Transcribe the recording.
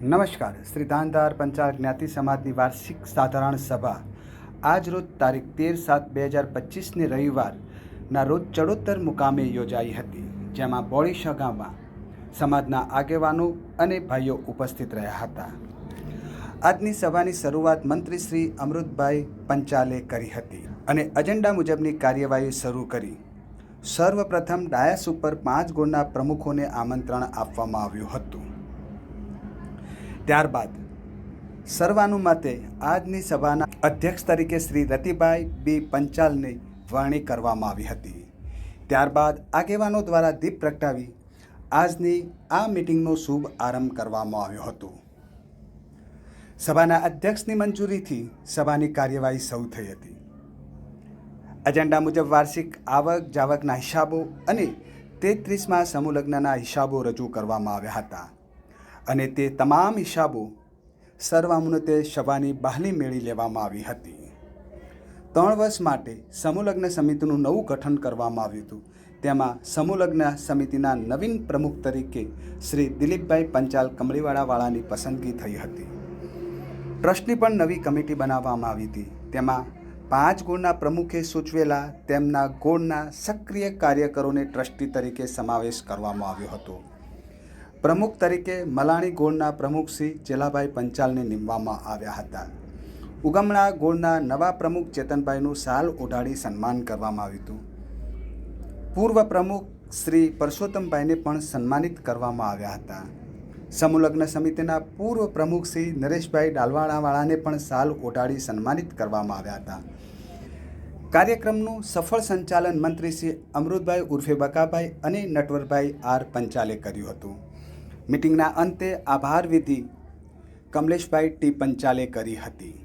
નમસ્કાર. શ્રી દાનદાર પંચાલ જ્ઞાતિ સમાજની વાર્ષિક સાધારણ સભા. આજ રોજ તારીખ તેર સાત બે હજાર પચીસને રવિવારના રોજ ચડોતર મુકામે યોજાઈ હતી, જેમાં બોળીશા ગામમાં સમાજના આગેવાનો અને ભાઈઓ ઉપસ્થિત રહ્યા હતા. આજની સભાની શરૂઆત મંત્રી શ્રી અમૃતભાઈ પંચાલે કરી હતી અને એજન્ડા મુજબની કાર્યવાહી શરૂ કરી. સર્વપ્રથમ ડાયસ ઉપર પાંચ ગુણના પ્રમુખોને આમંત્રણ આપવામાં આવ્યું હતું. ત્યારબાદ સર્વાનુમતે આજની સભાના અધ્યક્ષ તરીકે શ્રી રતિભાઈ બી પંચાલની વરણી કરવામાં આવી હતી. ત્યારબાદ આગેવાનો દ્વારા દીપ પ્રગટાવી આજની આ મિટિંગનો શુભ આરંભ કરવામાં આવ્યો હતો. સભાના અધ્યક્ષની મંજૂરીથી સભાની કાર્યવાહી શરૂ થઈ હતી. એજન્ડા મુજબ વાર્ષિક આવક જાવકના હિસાબો અને તેત્રીસમાં સમૂહલગ્નના હિસાબો રજૂ કરવામાં આવ્યા હતા. અને તે તમામ હિસાબો સર્વાનુમતે સભાની બહાલી મેળવી લેવામાં આવી હતી. ત્રણ વર્ષ માટે સમૂહલગ્ન સમિતિનું નવું ગઠન કરવામાં આવ્યું હતું. તેમાં સમૂહલગ્ન સમિતિના નવીન પ્રમુખ તરીકે શ્રી દિલીપભાઈ પંચાલ કમળીવાળાવાળાની પસંદગી થઈ હતી. ટ્રસ્ટની પણ નવી કમિટી બનાવવામાં આવી હતી. તેમાં પાંચ ગુણના પ્રમુખે સૂચવેલા તેમના ગોળના સક્રિય કાર્યકરોને ટ્રસ્ટી તરીકે સમાવેશ કરવામાં આવ્યો હતો. પ્રમુખ તરીકે મલાણી ગોળના પ્રમુખ શ્રી ચેલાભાઈ પંચાલને નીમવામાં આવ્યા હતા. ઉગમણા ગોળના નવા પ્રમુખ ચેતનભાઈનું સાલ ઓઢાડી સન્માન કરવામાં આવ્યું હતું. પૂર્વ પ્રમુખ શ્રી પરસોત્તમભાઈને પણ સન્માનિત કરવામાં આવ્યા હતા. સમૂહલગ્ન સમિતિના પૂર્વ પ્રમુખ શ્રી નરેશભાઈ ડાલવાણાવાળાને પણ સાલ ઓઢાડી સન્માનિત કરવામાં આવ્યા હતા. કાર્યક્રમનું સફળ સંચાલન મંત્રી શ્રી અમૃતભાઈ ઉર્ફે બકાભાઈ અને નટવરભાઈ આર પંચાલે કર્યું હતું. મિટિંગના અંતે આભાર વિધિ કમલેશભાઈ ટી પંચાલે કરી હતી.